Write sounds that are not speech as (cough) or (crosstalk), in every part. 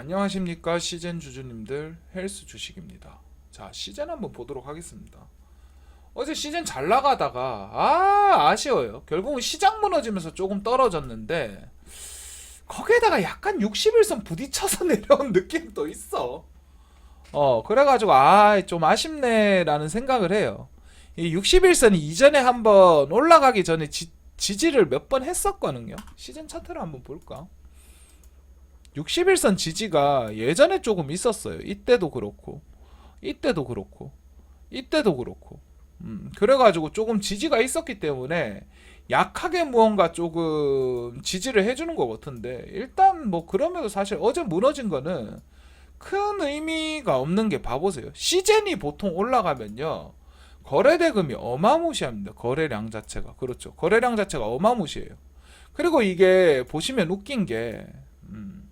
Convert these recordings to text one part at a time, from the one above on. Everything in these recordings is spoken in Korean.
안녕하십니까 시젠 주주님들 헬스 주식입니다. 자 시젠 한번 보도록 하겠습니다. 어제 시젠 잘 나가다가 아 아쉬워요. 결국은 시장 무너지면서 조금 떨어졌는데 거기에다가 약간 61선 부딪혀서 (laughs) 내려온 느낌도 있어. 어 그래가지고 아 좀 아쉽네라는 생각을 해요. 이 61선이 이전에 한번 올라가기 전에 지, 지지를 몇 번 했었거든요. 시즌 차트를 한번 볼까? 61선 지지가 예전에 조금 있었어요. 이때도 그렇고, 이때도 그렇고, 이때도 그렇고. 음, 그래가지고 조금 지지가 있었기 때문에 약하게 무언가 조금 지지를 해주는 것 같은데 일단 뭐 그럼에도 사실 어제 무너진 거는 큰 의미가 없는 게 봐보세요. 시젠이 보통 올라가면요. 거래 대금이 어마무시합니다. 거래량 자체가. 그렇죠. 거래량 자체가 어마무시해요. 그리고 이게 보시면 웃긴 게 음,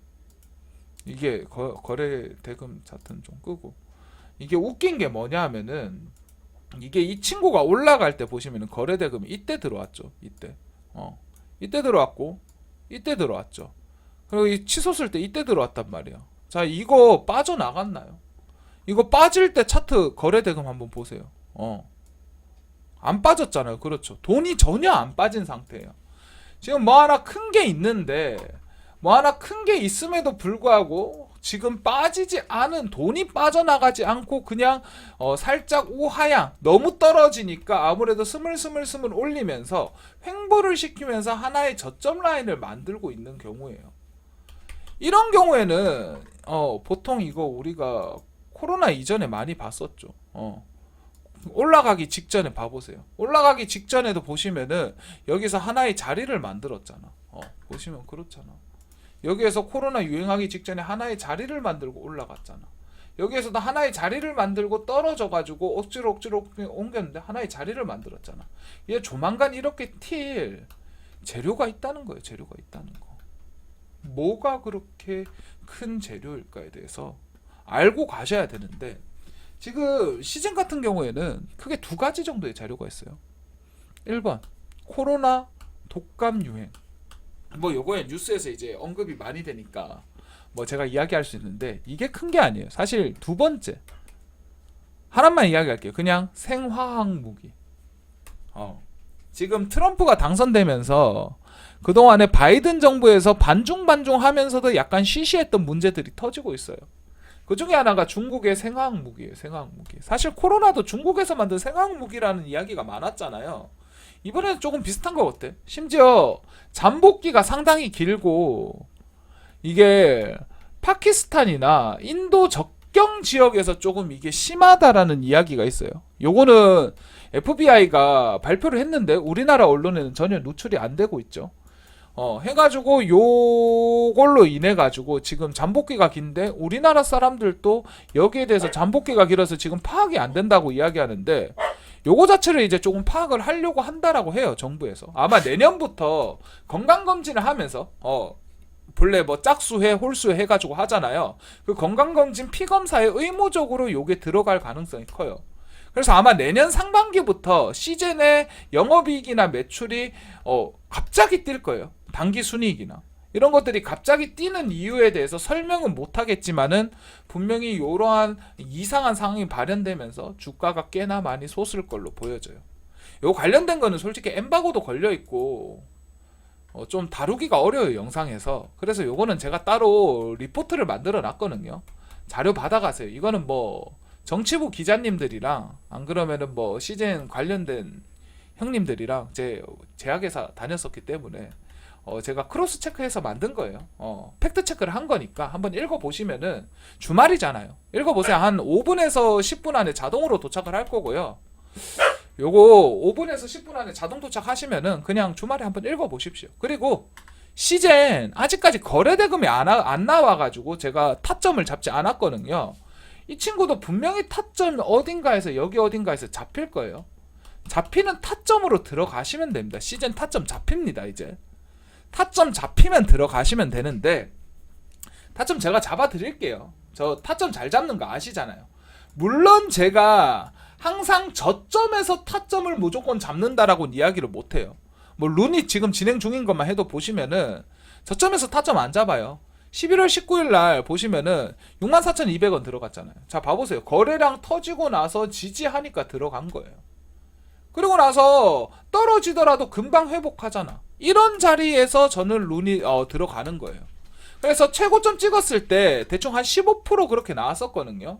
이게 거, 거래 대금 차트는 좀 끄고 이게 웃긴 게 뭐냐 하면은 이게 이 친구가 올라갈 때 보시면은 거래 대금이 이때 들어왔죠. 이때. 어. 이때 들어왔고 이때 들어왔죠. 그리고 이 치솟을 때 이때 들어왔단 말이야. 자, 이거 빠져나갔나요? 이거 빠질 때 차트 거래 대금 한번 보세요. 어. 안 빠졌잖아요. 그렇죠. 돈이 전혀 안 빠진 상태예요. 지금 뭐 하나 큰 게 있는데 뭐 하나 큰 게 있음에도 불구하고 지금 빠지지 않은 돈이 빠져나가지 않고 그냥 어 살짝 우하향 너무 떨어지니까 아무래도 스물스물스물 올리면서 횡보를 시키면서 하나의 저점 라인을 만들고 있는 경우예요. 이런 경우에는 어 보통 이거 우리가 코로나 이전에 많이 봤었죠. 어. 올라가기 직전에 봐보세요. 올라가기 직전에도 보시면은 여기서 하나의 자리를 만들었잖아. 어, 보시면 그렇잖아. 여기에서 코로나 유행하기 직전에 하나의 자리를 만들고 올라갔잖아. 여기에서도 하나의 자리를 만들고 떨어져 가지고 억지로 억지로 옮겼는데 하나의 자리를 만들었잖아. 얘 조만간 이렇게 튈 재료가 있다는 거예요. 재료가 있다는 거. 뭐가 그렇게 큰 재료일까에 대해서 알고 가셔야 되는데 지금 시즌 같은 경우에는 크게 두 가지 정도의 자료가 있어요. 1번 코로나 독감 유행. 뭐 요거에 뉴스에서 이제 언급이 많이 되니까 뭐 제가 이야기할 수 있는데 이게 큰 게 아니에요. 사실 두 번째 하나만 이야기할게요. 그냥 생화학 무기. 어. 지금 트럼프가 당선되면서 그동안에 바이든 정부에서 반중반중 하면서도 약간 시시했던 문제들이 터지고 있어요. 그 중에 하나가 중국의 생화학 무기예요. 생화학 무기. 사실 코로나도 중국에서 만든 생화학 무기라는 이야기가 많았잖아요. 이번에는 조금 비슷한 것 같아. 심지어 잠복기가 상당히 길고 이게 파키스탄이나 인도 접경 지역에서 조금 이게 심하다라는 이야기가 있어요. 요거는 FBI가 발표를 했는데 우리나라 언론에는 전혀 노출이 안 되고 있죠. 어, 해가지고 요걸로 인해 가지고 지금 잠복기가 긴데 우리나라 사람들도 여기에 대해서 잠복기가 길어서 지금 파악이 안 된다고 이야기하는데 요거 자체를 이제 조금 파악을 하려고 한다라고 해요 정부에서 아마 내년부터 건강 검진을 하면서 어 본래 뭐 짝수회 홀수회 해가지고 하잖아요 그 건강 검진 피 검사에 의무적으로 요게 들어갈 가능성이 커요. 그래서 아마 내년 상반기부터 시즌의 영업이익이나 매출이 어 갑자기 뛸 거예요. 단기 순이익이나 이런 것들이 갑자기 뛰는 이유에 대해서 설명은 못 하겠지만은 분명히 이러한 이상한 상황이 발현되면서 주가가 꽤나 많이 솟을 걸로 보여져요. 요 관련된 거는 솔직히 엠바고도 걸려 있고 어, 좀 다루기가 어려워요 영상에서. 그래서 요거는 제가 따로 리포트를 만들어 놨거든요. 자료 받아가세요. 이거는 뭐 정치부 기자님들이랑 안 그러면은 뭐 시즌 관련된 형님들이랑 제 제약회사 다녔었기 때문에 어 제가 크로스 체크해서 만든 거예요. 어 팩트 체크를 한 거니까 한번 읽어 보시면은 주말이잖아요. 읽어 보세요. 한 5분에서 10분 안에 자동으로 도착을 할 거고요. 요거 5분에서 10분 안에 자동 도착하시면은 그냥 주말에 한번 읽어 보십시오. 그리고 시젠 아직까지 거래 대금이 안, 와- 안 나와 가지고 제가 타점을 잡지 않았거든요. 이 친구도 분명히 타점 어딘가에서 여기 어딘가에서 잡힐 거예요. 잡히는 타점으로 들어가시면 됩니다. 시즌 타점 잡힙니다, 이제. 타점 잡히면 들어가시면 되는데, 타점 제가 잡아 드릴게요. 저 타점 잘 잡는 거 아시잖아요. 물론 제가 항상 저점에서 타점을 무조건 잡는다라고 이야기를 못 해요. 뭐 룬이 지금 진행 중인 것만 해도 보시면은 저점에서 타점 안 잡아요. 11월 19일 날 보시면은 64,200원 들어갔잖아요. 자, 봐보세요. 거래량 터지고 나서 지지하니까 들어간 거예요. 그리고 나서 떨어지더라도 금방 회복하잖아. 이런 자리에서 저는 룬이 어, 들어가는 거예요. 그래서 최고점 찍었을 때 대충 한 15% 그렇게 나왔었거든요.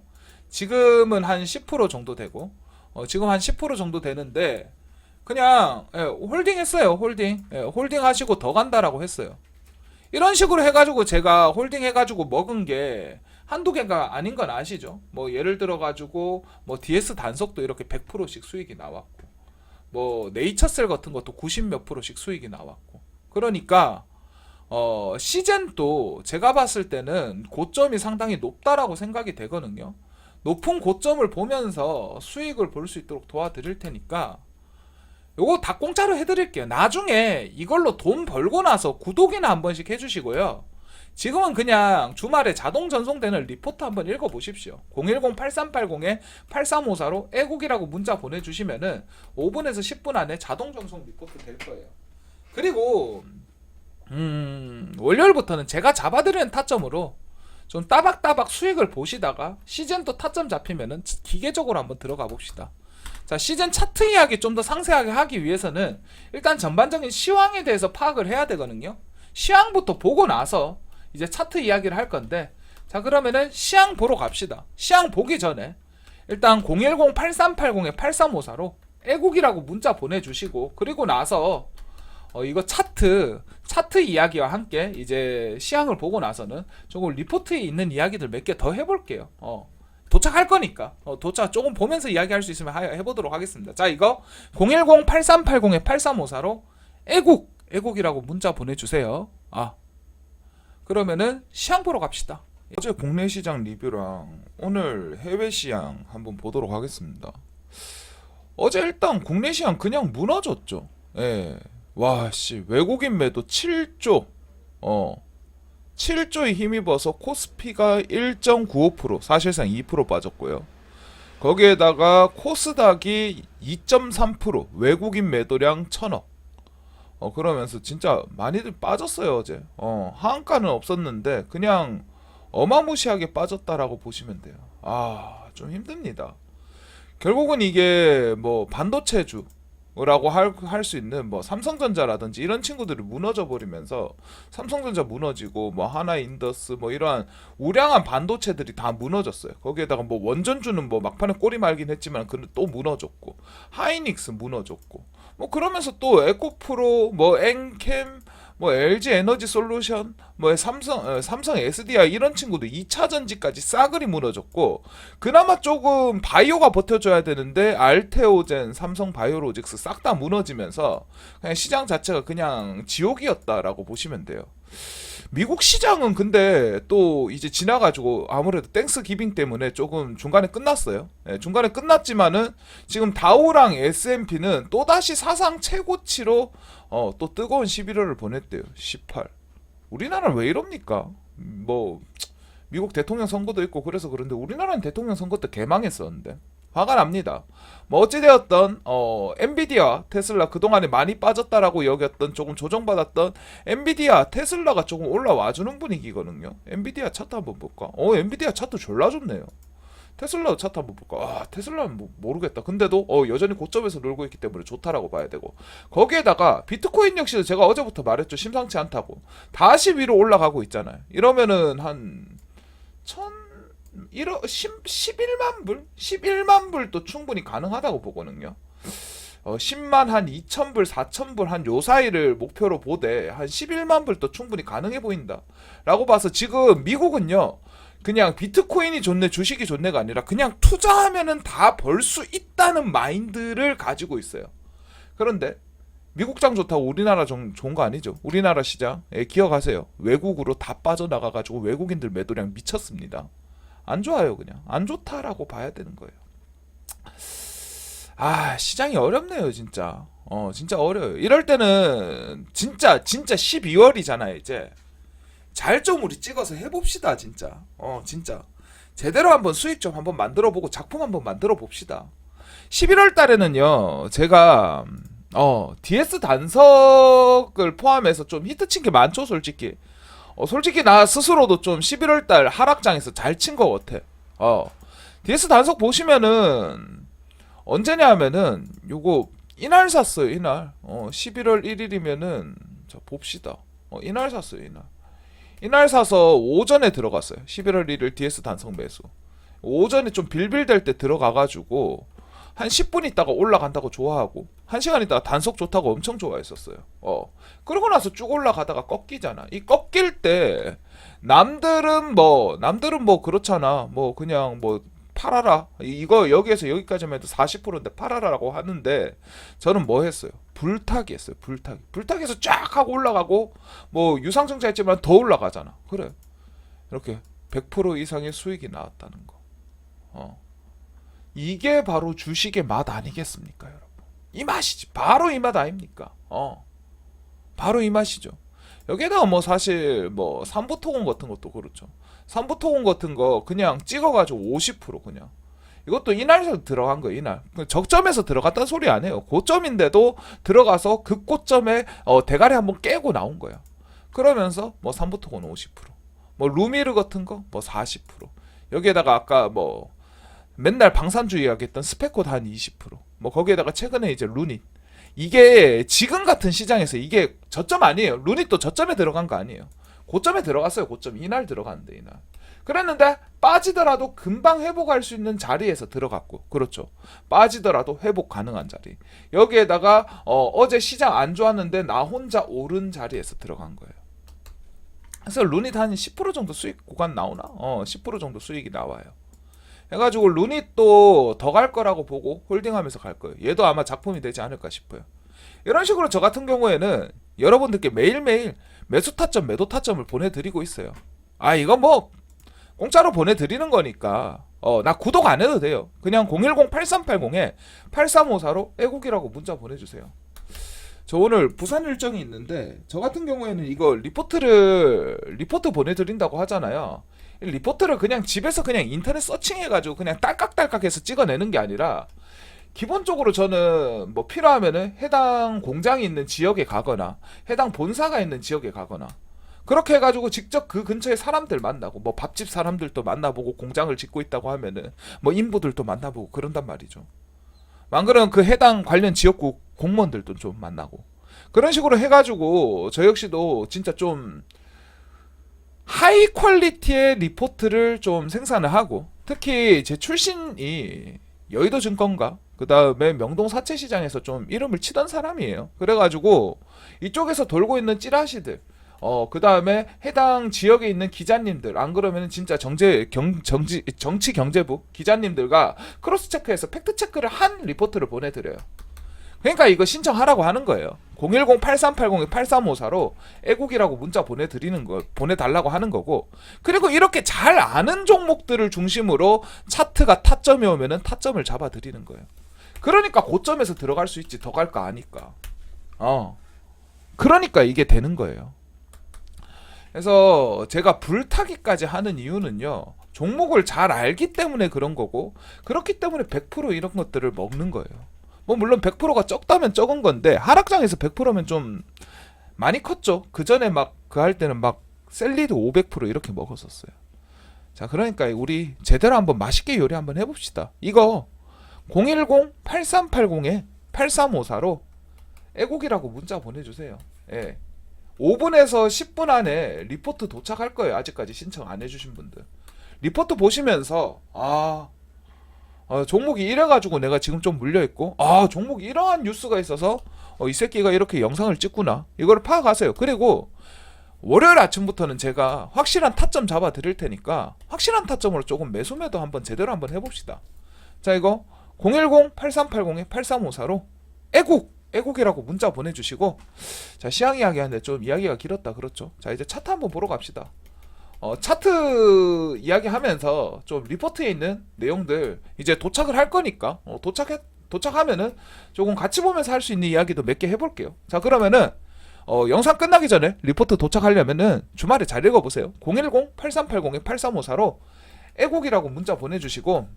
지금은 한 10% 정도 되고, 어, 지금 한 10% 정도 되는데, 그냥 예, 홀딩 했어요. 홀딩. 예, 홀딩 하시고 더 간다라고 했어요. 이런 식으로 해가지고 제가 홀딩 해가지고 먹은 게 한두 개가 아닌 건 아시죠? 뭐 예를 들어가지고 뭐 DS 단속도 이렇게 100%씩 수익이 나왔고 뭐 네이처셀 같은 것도 90 몇 프로씩 수익이 나왔고 그러니까 어 시젠도 제가 봤을 때는 고점이 상당히 높다라고 생각이 되거든요. 높은 고점을 보면서 수익을 볼 수 있도록 도와드릴 테니까 요거 다 공짜로 해드릴게요. 나중에 이걸로 돈 벌고 나서 구독이나 한 번씩 해주시고요. 지금은 그냥 주말에 자동 전송되는 리포트 한번 읽어보십시오. 010-8380-8354로 애국이라고 문자 보내주시면은 5분에서 10분 안에 자동 전송 리포트 될 거예요. 그리고 음, 월요일부터는 제가 잡아드리는 타점으로 좀 따박따박 수익을 보시다가 시즌도 타점 잡히면은 기계적으로 한번 들어가 봅시다. 자, 시즌 차트 이야기 좀 더 상세하게 하기 위해서는 일단 전반적인 시황에 대해서 파악을 해야 되거든요. 시황부터 보고 나서 이제 차트 이야기를 할 건데 자, 그러면은 시황 보러 갑시다. 시황 보기 전에 일단 010-8380-8354로 애국이라고 문자 보내주시고 그리고 나서 어, 이거 차트 차트 이야기와 함께 이제 시황을 보고 나서는 조금 리포트에 있는 이야기들 몇 개 더 해볼게요. 어, 도착할 거니까 어, 도착 조금 보면서 이야기할 수 있으면 하- 해보도록 하겠습니다. 자 이거 010-8380-8354로 애국 애국이라고 문자 보내주세요. 아 그러면은 시황 보러 갑시다. 어제 국내 시장 리뷰랑 오늘 해외 시장 한번 보도록 하겠습니다. 어제 일단 국내 시장 그냥 무너졌죠. 예. 와, 씨. 외국인 매도 7조. 어. 7조에 힘입어서 코스피가 1.95% 사실상 2% 빠졌고요. 거기에다가 코스닥이 2.3% 외국인 매도량 1000억. 어 그러면서 진짜 많이들 빠졌어요 어제. 어 하한가는 없었는데 그냥 어마무시하게 빠졌다라고 보시면 돼요. 아, 좀 힘듭니다. 결국은 이게 뭐 반도체주 라고 할 수 있는 뭐 삼성전자라든지 이런 친구들이 무너져 버리면서 삼성전자 무너지고 뭐 하나 인더스 뭐 이러한 우량한 반도체들이 다 무너졌어요. 거기에다가 뭐 원전주는 뭐 막판에 꼬리 말긴 했지만 그또 무너졌고 하이닉스 무너졌고 뭐 그러면서 또 에코프로 뭐 엔캠 뭐 LG 에너지 솔루션, 뭐 삼성 어, 삼성 SDI 이런 친구도 2차 전지까지 싸그리 무너졌고 그나마 조금 바이오가 버텨줘야 되는데 알테오젠, 삼성 바이오로직스 싹 다 무너지면서 그냥 시장 자체가 그냥 지옥이었다라고 보시면 돼요. 미국 시장은 근데 또 이제 지나가지고 아무래도 땡스 기빙 때문에 조금 중간에 끝났어요. 예, 중간에 끝났지만은 지금 다우랑 S&P는 또 다시 사상 최고치로 어, 또 뜨거운 11월을 보냈대요. 18. 우리나라는 왜 이럽니까? 뭐 미국 대통령 선거도 있고 그래서 그런데 우리나라는 대통령 선거 때 개망했었는데 화가 납니다. 뭐 어찌되었던 어 엔비디아, 테슬라 그동안에 많이 빠졌다라고 여겼던 조금 조정받았던 엔비디아, 테슬라가 조금 올라와 주는 분위기거든요. 엔비디아 차트 한번 볼까? 어 엔비디아 차트 졸라 좋네요. 테슬라 차트 한번 볼까? 아 테슬라는 뭐 모르겠다. 근데도 어 여전히 고점에서 놀고 있기 때문에 좋다라고 봐야 되고 거기에다가 비트코인 역시도 제가 어제부터 말했죠. 심상치 않다고. 다시 위로 올라가고 있잖아요. 이러면은 한1 1억 10, 11만 불? 11만 불도 충분히 가능하다고 보거든요. 어, 10만 한 2천 불, 4천 불한 요 사이를 목표로 보되 한 11만 불도 충분히 가능해 보인다. 라고 봐서 지금 미국은요. 그냥 비트코인이 좋네, 주식이 좋네가 아니라 그냥 투자하면은 다 벌 수 있다는 마인드를 가지고 있어요. 그런데 미국장 좋다고 우리나라 좀 좋은 거 아니죠? 우리나라 시장 예, 기억하세요. 외국으로 다 빠져나가 가지고 외국인들 매도량 미쳤습니다. 안 좋아요, 그냥 안 좋다라고 봐야 되는 거예요. 아 시장이 어렵네요, 진짜. 어 진짜 어려요. 이럴 때는 진짜 진짜 12월이잖아요, 이제. 잘 좀 우리 찍어서 해봅시다, 진짜. 어 진짜 제대로 한번 수익 좀 한번 만들어 보고 작품 한번 만들어 봅시다. 11월 달에는요, 제가 어 DS 단석을 포함해서 좀 히트 친 게 많죠, 솔직히. 어, 솔직히 나 스스로도 좀 11월 달 하락장에서 잘 친 것 같아. 어. DS 단속 보시면은 언제냐 하면은 요거 이날 샀어요, 이날. 어, 11월 1일이면은 자, 봅시다. 어, 이날 샀어요, 이날. 이날 사서 오전에 들어갔어요. 11월 1일 DS 단속 매수. 오전에 좀 빌빌댈 때 들어가가지고 한 10분 있다가 올라간다고 좋아하고 1시간 있다가 단속 좋다고 엄청 좋아했었어요. 어. 그러고 나서 쭉 올라가다가 꺾이잖아. 이 꺾일 때 남들은 뭐 남들은 뭐 그렇잖아. 뭐 그냥 뭐 팔아라. 이- 이거 여기에서 여기까지만 해도 40%인데 팔아라라고 하는데 저는 뭐 했어요? 불타기 했어요. 불타기. 불타기에서 쫙 하고 올라가고 뭐 유상증자 했지만 더 올라가잖아. 그래. 이렇게 100% 이상의 수익이 나왔다는 거. 어. 이게 바로 주식의 맛 아니겠습니까, 여러분? 이 맛이지. 바로 이 맛 아닙니까? 어. 바로 이 맛이죠. 여기다가 뭐 사실 뭐 삼부토공 같은 것도 그렇죠. 삼부토공 같은 거 그냥 찍어가지고 50% 그냥. 이것도 이날에서 들어간 거예요, 이날. 그 적점에서 들어갔다는 소리 안 해요. 고점인데도 들어가서 그 고점에 어, 대가리 한번 깨고 나온 거야. 그러면서 뭐 삼부토건 50%, 뭐 루미르 같은 거 뭐 40%. 여기에다가 아까 뭐 맨날 방산주의 하겠던 스페코드 한 20%. 뭐 거기에다가 최근에 이제 루닛. 이게 지금 같은 시장에서 이게 저점 아니에요. 루닛도 저점에 들어간 거 아니에요. 고점에 들어갔어요. 고점 이날 들어갔는데 이날. 그랬는데 빠지더라도 금방 회복할 수 있는 자리에서 들어갔고 그렇죠. 빠지더라도 회복 가능한 자리. 여기에다가 어, 어제 시장 안 좋았는데 나 혼자 오른 자리에서 들어간 거예요. 그래서 루닛 한 10% 정도 수익 구간 나오나? 어, 10% 정도 수익이 나와요. 해가지고 루닛도 더갈 거라고 보고 홀딩하면서 갈 거예요. 얘도 아마 작품이 되지 않을까 싶어요. 이런 식으로 저 같은 경우에는 여러분들께 매일매일 매수 타점, 매도 타점을 보내드리고 있어요. 아 이건 뭐 공짜로 보내드리는 거니까 어 나 구독 안 해도 돼요. 그냥 010-8380에 8354로 애국이라고 문자 보내주세요. 저 오늘 부산 일정이 있는데 저 같은 경우에는 이거 리포트를 리포트 보내드린다고 하잖아요. 이 리포트를 그냥 집에서 그냥 인터넷 서칭해가지고 그냥 딸깍딸깍해서 찍어내는 게 아니라 기본적으로 저는 뭐 필요하면은 해당 공장이 있는 지역에 가거나 해당 본사가 있는 지역에 가거나 그렇게 해가지고 직접 그 근처에 사람들 만나고 뭐 밥집 사람들도 만나보고 공장을 짓고 있다고 하면은 뭐 인부들도 만나보고 그런단 말이죠. 안 그러면 그 해당 관련 지역구 공무원들도 좀 만나고 그런 식으로 해가지고 저 역시도 진짜 좀 하이 퀄리티의 리포트를 좀 생산을 하고 특히 제 출신이 여의도 증권가 그 다음에 명동 사채 시장에서 좀 이름을 치던 사람이에요. 그래가지고 이쪽에서 돌고 있는 찌라시들 어, 그 다음에 해당 지역에 있는 기자님들, 안 그러면 진짜 정제, 경, 정치, 정치 경제부 기자님들과 크로스 체크해서 팩트 체크를 한 리포트를 보내드려요. 그러니까 이거 신청하라고 하는 거예요. 010-8380-8354로 애국이라고 문자 보내드리는 거, 보내달라고 하는 거고. 그리고 이렇게 잘 아는 종목들을 중심으로 차트가 타점이 오면은 타점을 잡아드리는 거예요. 그러니까 고점에서 들어갈 수 있지, 더 갈까 아니까. 어. 그러니까 이게 되는 거예요. 그래서 제가 불타기까지 하는 이유는요. 종목을 잘 알기 때문에 그런 거고 그렇기 때문에 100% 이런 것들을 먹는 거예요. 뭐 물론 100%가 적다면 적은 건데 하락장에서 100%면 좀 많이 컸죠. 그 전에 막 그 할 때는 막 셀리드 500% 이렇게 먹었었어요. 자, 그러니까 우리 제대로 한번 맛있게 요리 한번 해봅시다. 이거 010-8380에 8354로 애국이라고 문자 보내주세요. 예. 5분에서 10분 안에 리포트 도착할 거예요. 아직까지 신청 안 해주신 분들. 리포트 보시면서 아 어, 종목이 이래가지고 내가 지금 좀 물려있고 아 종목이 이러한 뉴스가 있어서 어, 이 새끼가 이렇게 영상을 찍구나 이걸 파악하세요. 그리고 월요일 아침부터는 제가 확실한 타점 잡아 드릴 테니까 확실한 타점으로 조금 매수 매도 한번 제대로 한번 해봅시다. 자 이거 010-8380-8354로 애국 애국이라고 문자 보내주시고 자 시향 이야기 하는데 좀 이야기가 길었다 그렇죠 자 이제 차트 한번 보러 갑시다 어 차트 이야기 하면서 좀 리포트에 있는 내용들 이제 도착을 할 거니까 어, 도착해 도착하면은 조금 같이 보면서 할 수 있는 이야기도 몇 개 해볼게요. 자 그러면은 어, 영상 끝나기 전에 리포트 도착하려면은 주말에 잘 읽어보세요. 010-8380-8354로 애국이라고 문자 보내주시고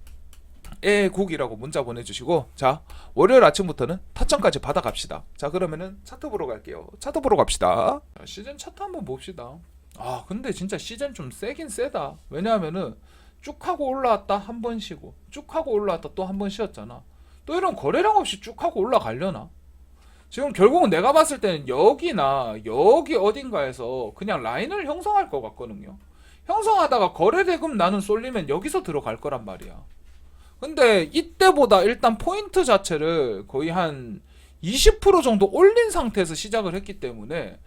애국이라고 문자 보내주시고 자 월요일 아침부터는 타점까지 받아갑시다. 자 그러면은 차트 보러 갈게요. 차트 보러 갑시다. 자, 시즌 차트 한번 봅시다 아 근데 진짜 시즌 좀 세긴 세다. 왜냐하면은 쭉 하고 올라왔다 한 번 쉬고 쭉 하고 올라왔다 또 한 번 쉬었잖아. 또 이런 거래량 없이 쭉 하고 올라가려나? 지금 결국은 내가 봤을 때는 여기나 여기 어딘가에서 그냥 라인을 형성할 것 같거든요. 형성하다가 거래 대금 나는 쏠리면 여기서 들어갈 거란 말이야. 근데 이때보다 일단 포인트 자체를 거의 한 20% 정도 올린 상태에서 시작을 했기 때문에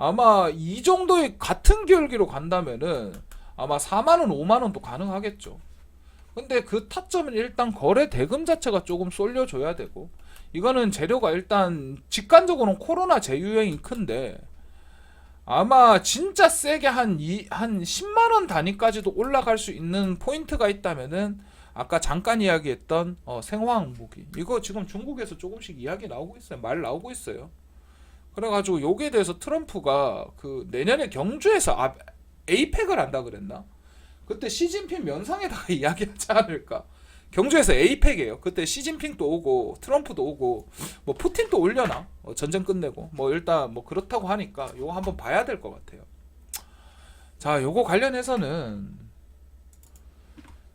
아마 이 정도의 같은 기울기로 간다면은 아마 4만원, 5만원도 가능하겠죠. 근데 그 타점은 일단 거래 대금 자체가 조금 쏠려줘야 되고 이거는 재료가 일단 직관적으로는 코로나 재유행이 큰데 아마 진짜 세게 한, 이, 한 10만원 단위까지도 올라갈 수 있는 포인트가 있다면은 아까 잠깐 이야기했던 어, 생화학 무기. 이거 지금 중국에서 조금씩 이야기 나오고 있어요. 말 나오고 있어요 그래가지고 여기에 대해서 트럼프가 그 내년에 경주에서 아, 에이펙을 한다 그랬나? 그때 시진핑 면상에다가 (laughs) 이야기하지 않을까? 경주에서 에이펙이에요. 그때 시진핑도 오고 트럼프도 오고 뭐 푸틴도 올려나? 어, 전쟁 끝내고 뭐 일단 뭐 그렇다고 하니까 요거 한번 봐야 될 것 같아요. 자 요거 관련해서는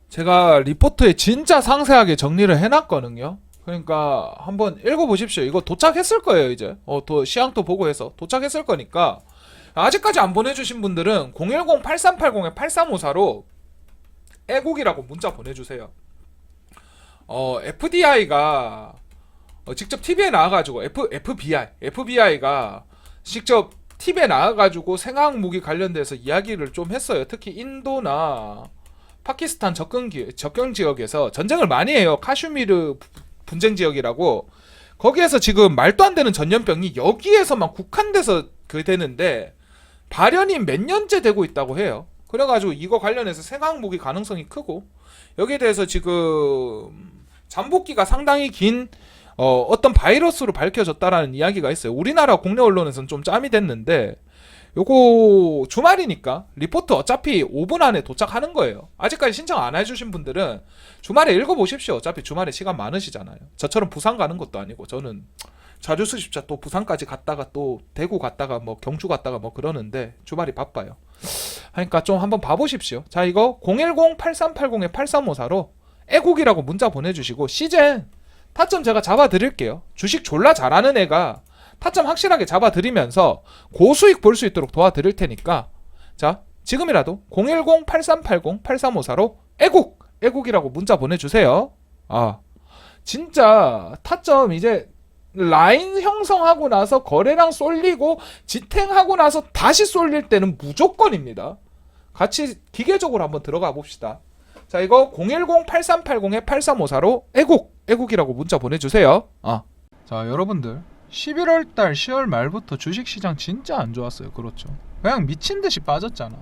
제가 리포트에 진짜 상세하게 정리를 해놨거든요. 그러니까 한번 읽어보십시오. 이거 도착했을 거예요, 이제. 어, 또 시향도 보고 해서 도착했을 거니까. 아직까지 안 보내주신 분들은 010-8380-8354로 애국이라고 문자 보내주세요. 어, FDI가 어, 직접 TV에 나와가지고 F, FBI, FBI가 직접 TV에 나와가지고 생화학 무기 관련돼서 이야기를 좀 했어요. 특히 인도나 파키스탄 접근 기, 접경 지역에서 전쟁을 많이 해요. 카슈미르 부- 분쟁 지역이라고 거기에서 지금 말도 안 되는 전염병이 여기에서만 국한돼서 그 되는데 발현이 몇 년째 되고 있다고 해요. 그래가지고 이거 관련해서 생화학 무기 가능성이 크고 여기에 대해서 지금 잠복기가 상당히 긴 어, 어떤 바이러스로 밝혀졌다라는 이야기가 있어요. 우리나라 국내 언론에서는 좀 짬이 됐는데 요거 주말이니까 리포트 어차피 5분 안에 도착하는 거예요. 아직까지 신청 안 해주신 분들은 주말에 읽어보십시오. 어차피 주말에 시간 많으시잖아요. 저처럼 부산 가는 것도 아니고 저는 자주 수십자 또 부산까지 갔다가 또 대구 갔다가 뭐 경주 갔다가 뭐 그러는데 주말이 바빠요. 그러니까 좀 한번 봐보십시오. 자 이거 010-8380-8354로 애국이라고 문자 보내주시고 시젠 타점 제가 잡아드릴게요. 주식 졸라 잘하는 애가 타점 확실하게 잡아드리면서 고수익 볼 수 있도록 도와드릴 테니까 자 지금이라도 010-8380-8354로 애국 애국이라고 문자 보내주세요. 아 진짜 타점 이제 라인 형성하고 나서 거래량 쏠리고 지탱하고 나서 다시 쏠릴 때는 무조건입니다. 같이 기계적으로 한번 들어가 봅시다. 자 이거 010-8380-8354로 애국 애국이라고 문자 보내주세요. 아. 자 여러분들 11월 달 10월 말부터 주식 시장 진짜 안 좋았어요. 그렇죠. 그냥 미친 듯이 빠졌잖아.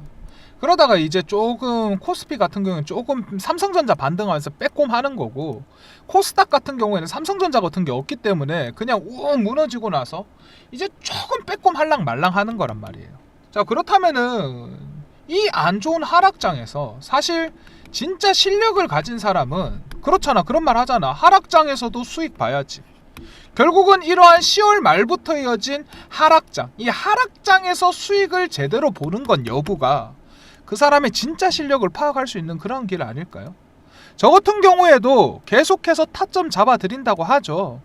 그러다가 이제 조금 코스피 같은 경우는 조금 삼성전자 반등하면서 빼꼼하는 거고 코스닥 같은 경우에는 삼성전자 같은 게 없기 때문에 그냥 우웅 무너지고 나서 이제 조금 빼꼼 할랑 말랑 하는 거란 말이에요. 자 그렇다면은 이 안 좋은 하락장에서 사실 진짜 실력을 가진 사람은 그렇잖아 그런 말 하잖아 하락장에서도 수익 봐야지. 결국은 이러한 10월 말부터 이어진 하락장, 이 하락장에서 수익을 제대로 보는 건 여부가 그 사람의 진짜 실력을 파악할 수 있는 그런 길 아닐까요? 저 같은 경우에도 계속해서 타점 잡아 드린다고 하죠.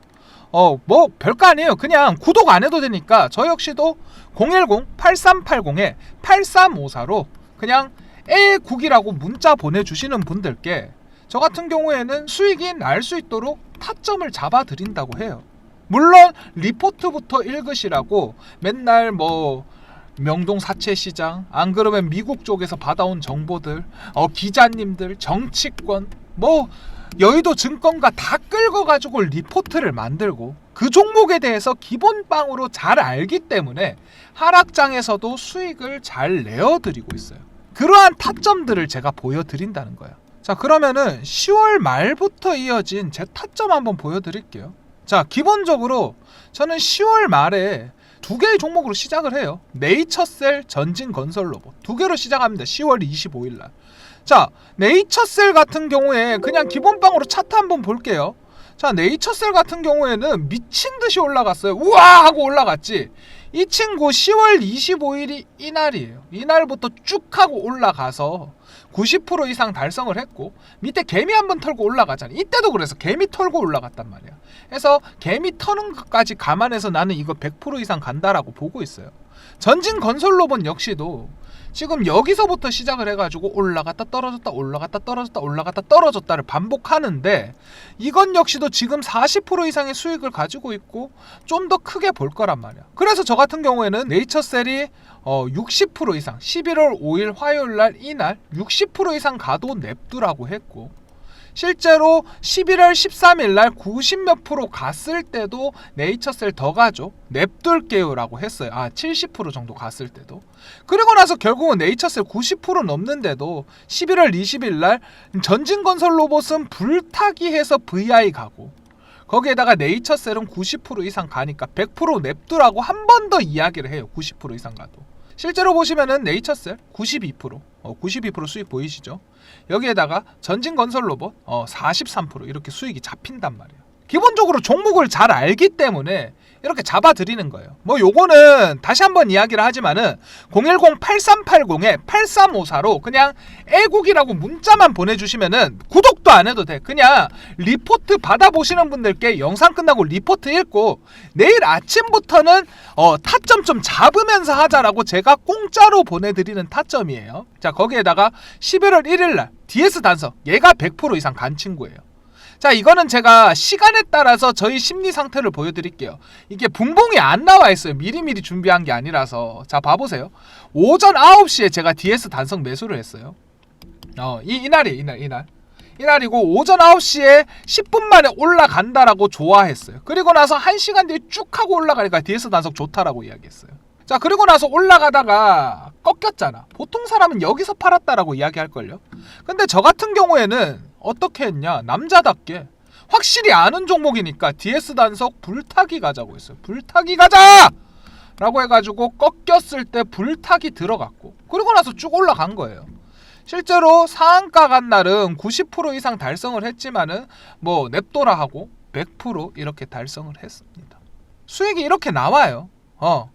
어, 뭐 별거 아니에요. 그냥 구독 안 해도 되니까 저 역시도 010-8380에 8354로 그냥 애국이라고 문자 보내주시는 분들께 저 같은 경우에는 수익이 날 수 있도록 타점을 잡아 드린다고 해요. 물론 리포트부터 읽으시라고 맨날 뭐 명동 사채 시장 안 그러면 미국 쪽에서 받아온 정보들 어 기자님들 정치권 뭐 여의도 증권가 다 끌고 가지고 리포트를 만들고 그 종목에 대해서 기본빵으로 잘 알기 때문에 하락장에서도 수익을 잘 내어 드리고 있어요. 그러한 타점들을 제가 보여 드린다는 거예요. 자, 그러면은 10월 말부터 이어진 제 타점 한번 보여 드릴게요. 자, 기본적으로 저는 10월 말에 두 개의 종목으로 시작을 해요. 네이처셀, 전진 건설 로봇 두 개로 시작합니다. 10월 25일 날. 자, 네이처셀 같은 경우에 그냥 기본빵으로 차트 한번 볼게요. 자, 네이처셀 같은 경우에는 미친 듯이 올라갔어요. 우와 하고 올라갔지. 이 친구 10월 25일이 이날이에요. 이날부터 쭉 하고 올라가서 90% 이상 달성을 했고 밑에 개미 한 번 털고 올라가잖아. 이때도 그래서 개미 털고 올라갔단 말이야. 그래서 개미 터는 것까지 감안해서 나는 이거 100% 이상 간다라고 보고 있어요. 전진 건설 로봇 역시도 지금 여기서부터 시작을 해가지고 올라갔다 떨어졌다 올라갔다 떨어졌다 올라갔다 떨어졌다를 반복하는데 이건 역시도 지금 40% 이상의 수익을 가지고 있고 좀 더 크게 볼 거란 말이야. 그래서 저 같은 경우에는 네이처셀이 어, 60% 이상 11월 5일 화요일 날 이날 60% 이상 가도 냅두라고 했고 실제로 11월 13일 날 90 몇 프로 갔을 때도 네이처셀 더 가죠. 냅둘게요라고 했어요. 아, 70% 정도 갔을 때도. 그리고 나서 결국은 네이처셀 90% 넘는데도 11월 20일 날 전진건설 로봇은 불타기 해서 VI 가고 거기에다가 네이처셀은 90% 이상 가니까 100% 냅두라고 한 번 더 이야기를 해요. 90% 이상 가도. 실제로 보시면은 네이처셀 92%, 어, 92% 수익 보이시죠? 여기에다가 전진건설 로봇 어, 43% 이렇게 수익이 잡힌단 말이에요. 기본적으로 종목을 잘 알기 때문에 이렇게 잡아드리는 거예요. 뭐 요거는 다시 한번 이야기를 하지만은 010-8380에 8354로 그냥 애국이라고 문자만 보내주시면은 구독도 안 해도 돼. 그냥 리포트 받아보시는 분들께 영상 끝나고 리포트 읽고 내일 아침부터는 어, 타점 좀 잡으면서 하자라고 제가 공짜로 보내드리는 타점이에요. 자 거기에다가 11월 1일날 DS 단석 얘가 100% 이상 간 친구예요. 자 이거는 제가 시간에 따라서 저희 심리 상태를 보여드릴게요. 이게 분봉이 안 나와 있어요. 미리미리 준비한 게 아니라서. 자 봐보세요. 오전 9시에 제가 DS 단성 매수를 했어요. 어, 이, 이날이에요 이날 이날. 이날이고 오전 9시에 10분 만에 올라간다라고 좋아했어요. 그리고 나서 1시간 뒤에 쭉 하고 올라가니까 DS 단속 좋다라고 이야기했어요. 자 그리고 나서 올라가다가 꺾였잖아. 보통 사람은 여기서 팔았다라고 이야기할걸요? 근데 저 같은 경우에는 어떻게 했냐? 남자답게. 확실히 아는 종목이니까 DS 단속 불타기 가자고 했어요. 불타기 가자! 라고 해가지고 꺾였을 때 불타기 들어갔고. 그리고 나서 쭉 올라간 거예요. 실제로 상한가 간 날은 90% 이상 달성을 했지만은 뭐 냅도라 하고 100% 이렇게 달성을 했습니다. 수익이 이렇게 나와요. 어.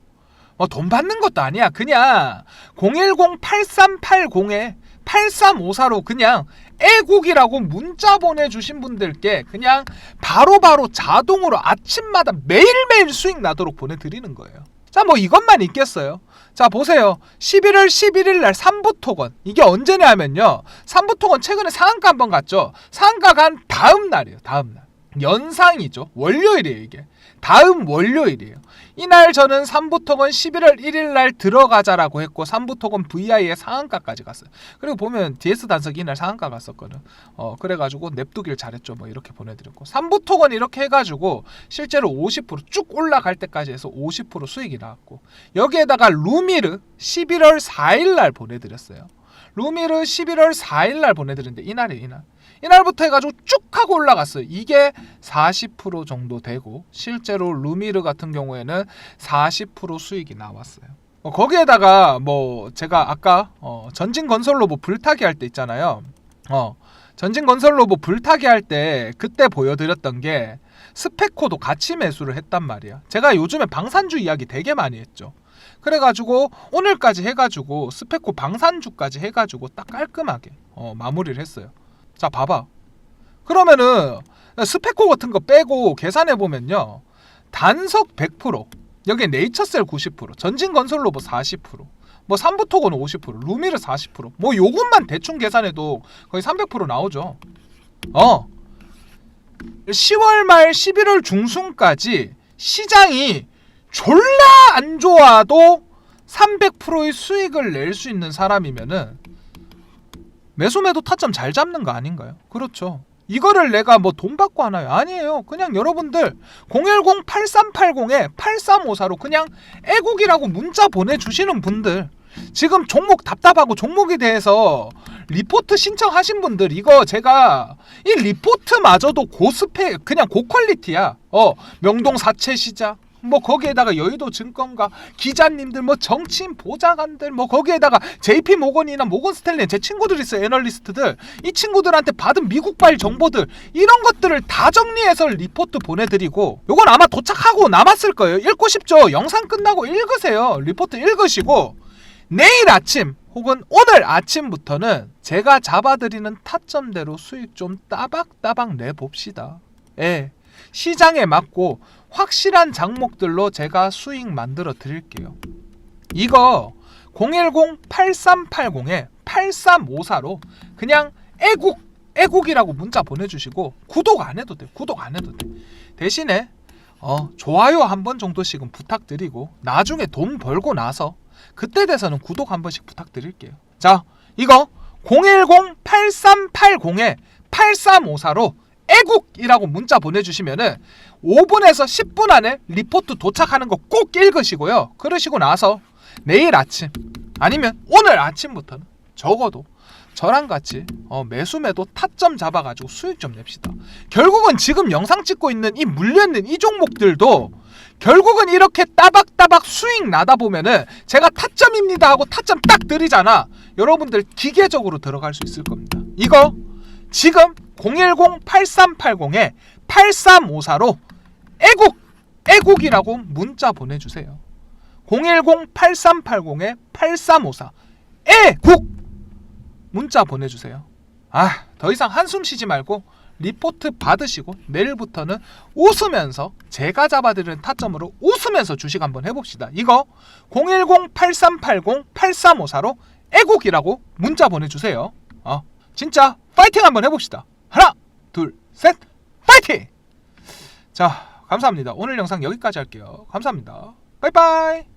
뭐 돈 받는 것도 아니야. 그냥 010-8380에 8354로 그냥 애국이라고 문자 보내주신 분들께 그냥 바로 바로 자동으로 아침마다 매일매일 수익 나도록 보내드리는 거예요. 자, 뭐 이것만 있겠어요. 자, 보세요. 11월 11일 날 삼부토건. 이게 언제냐 하면요. 삼부토건 최근에 상한가 한번 갔죠. 상한가 간 다음 날이에요. 다음 날. 연상이죠. 월요일이에요, 이게. 다음 월요일이에요. 이날 저는 삼부토건 11월 1일 날 들어가자라고 했고 삼부토건 VI의 상한가까지 갔어요. 그리고 보면 DS 단석 이날 상한가 갔었거든. 어 그래가지고 냅두길 잘했죠. 뭐 이렇게 보내드렸고 삼부토건 이렇게 해가지고 실제로 50%쭉 올라갈 때까지 해서 50% 수익이 나왔고 여기에다가 루미르 11월 4일 날 보내드렸어요. 루미르 11월 4일 날 보내드렸는데 이날이 이날. 이날부터 해가지고 쭉 하고 올라갔어요. 이게 40% 정도 되고 실제로 루미르 같은 경우에는 40% 수익이 나왔어요. 어, 거기에다가 뭐 제가 아까 어, 전진 건설 로봇 불타기 할 때 있잖아요. 어, 전진 건설 로봇 불타기 할 때 그때 보여드렸던 게 스페코도 같이 매수를 했단 말이야. 제가 요즘에 방산주 이야기 되게 많이 했죠. 그래가지고 오늘까지 해가지고 스페코 방산주까지 해가지고 딱 깔끔하게 어, 마무리를 했어요. 자 봐봐. 그러면은 스페코 같은 거 빼고 계산해 보면요. 단석 100% 여기 네이처셀 90% 전진건설 로봇 40%뭐 삼부토건 50% 루미르 40%뭐 요것만 대충 계산해도 거의 300% 나오죠. 어. 10월 말 11월 중순까지 시장이 졸라 안 좋아도 300%의 수익을 낼 수 있는 사람이면은 매수매도 타점 잘 잡는 거 아닌가요? 그렇죠. 이거를 내가 뭐 돈 받고 하나요? 아니에요. 그냥 여러분들 010-8380에 8354로 그냥 애국이라고 문자 보내주시는 분들 지금 종목 답답하고 종목에 대해서 리포트 신청하신 분들 이거 제가 이 리포트마저도 고스펙 그냥 고퀄리티야. 어 명동 사채 시작 뭐 거기에다가 여의도 증권가 기자님들 뭐 정치인 보좌관들 뭐 거기에다가 JP 모건이나 모건 스탠리 제 친구들 있어요 애널리스트들 이 친구들한테 받은 미국발 정보들 이런 것들을 다 정리해서 리포트 보내드리고 요건 아마 도착하고 남았을 거예요 읽고 싶죠 영상 끝나고 읽으세요 리포트 읽으시고 내일 아침 혹은 오늘 아침부터는 제가 잡아드리는 타점대로 수익 좀 따박따박 내봅시다. 예. 시장에 맞고 확실한 장목들로 제가 수익 만들어 드릴게요. 이거 010-8380에 8354로 그냥 애국 애국이라고 문자 보내주시고 구독 안 해도 돼. 구독 안 해도 돼. 대신에 어, 좋아요 한 번 정도씩은 부탁드리고 나중에 돈 벌고 나서 그때 돼서는 구독 한 번씩 부탁드릴게요. 자, 이거 010-8380에 8354로 애국이라고 문자 보내주시면은 5분에서 10분 안에 리포트 도착하는 거 꼭 읽으시고요. 그러시고 나서 내일 아침 아니면 오늘 아침부터는 적어도 저랑 같이 어, 매수 매도 타점 잡아가지고 수익 좀 냅시다. 결국은 지금 영상 찍고 있는 이 물려있는 이 종목들도 결국은 이렇게 따박따박 수익 나다 보면은 제가 타점입니다 하고 타점 딱 드리잖아. 여러분들 기계적으로 들어갈 수 있을 겁니다. 이거 지금 010-8380에 8354로 애국 애국이라고 문자 보내주세요. 010-8380에 8354 애국 문자 보내주세요. 아, 더 이상 한숨 쉬지 말고 리포트 받으시고 내일부터는 웃으면서 제가 잡아드리는 타점으로 웃으면서 주식 한번 해봅시다. 이거 010-8380-8354로 애국이라고 문자 보내주세요. 어, 진짜 파이팅 한번 해봅시다. 하나, 둘, 셋, 파이팅! 자, 감사합니다. 오늘 영상 여기까지 할게요. 감사합니다. 빠이빠이!